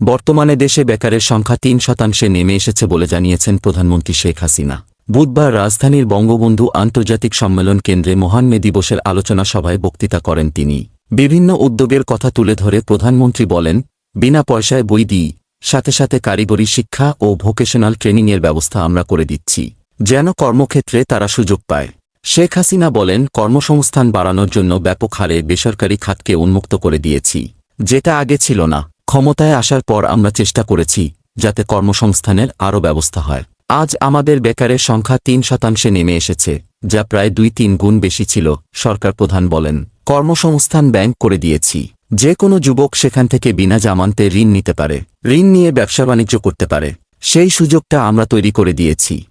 বর্তমানে দেশে বেকারের সংখ্যা তিন শতাংশে নেমে এসেছে বলে জানিয়েছেন প্রধানমন্ত্রী শেখ হাসিনা। বুধবার রাজধানীর বঙ্গবন্ধু আন্তর্জাতিক সম্মেলন কেন্দ্রে মহান মে দিবসের আলোচনা সভায় বক্তৃতা করেন তিনি। বিভিন্ন উদ্যোগের কথা তুলে ধরে প্রধানমন্ত্রী বলেন, বিনা পয়সায় বই দিই, সাথে সাথে কারিগরি শিক্ষা ও ভোকেশনাল ট্রেনিংয়ের ব্যবস্থা আমরা করে দিচ্ছি, যেন কর্মক্ষেত্রে তারা সুযোগ পায়। শেখ হাসিনা বলেন, কর্মসংস্থান বাড়ানোর জন্য ব্যাপক হারে বেসরকারি খাতকে উন্মুক্ত করে দিয়েছি, যেটা আগে ছিল না। ক্ষমতায় আসার পর আমরা চেষ্টা করেছি, যাতে কর্মসংস্থানের আরও ব্যবস্থা হয়। আজ আমাদের বেকারের সংখ্যা তিন শতাংশে নেমে এসেছে, যা প্রায় দুই তিন গুণ বেশি ছিল, সরকার প্রধান বলেন। কর্মসংস্থান ব্যাংক করে দিয়েছি। যে কোনো যুবক সেখান থেকে বিনা জামানতে ঋণ নিতে পারে। ঋণ নিয়ে ব্যবসা বাণিজ্য করতে পারে। সেই সুযোগটা আমরা তৈরি করে দিয়েছি।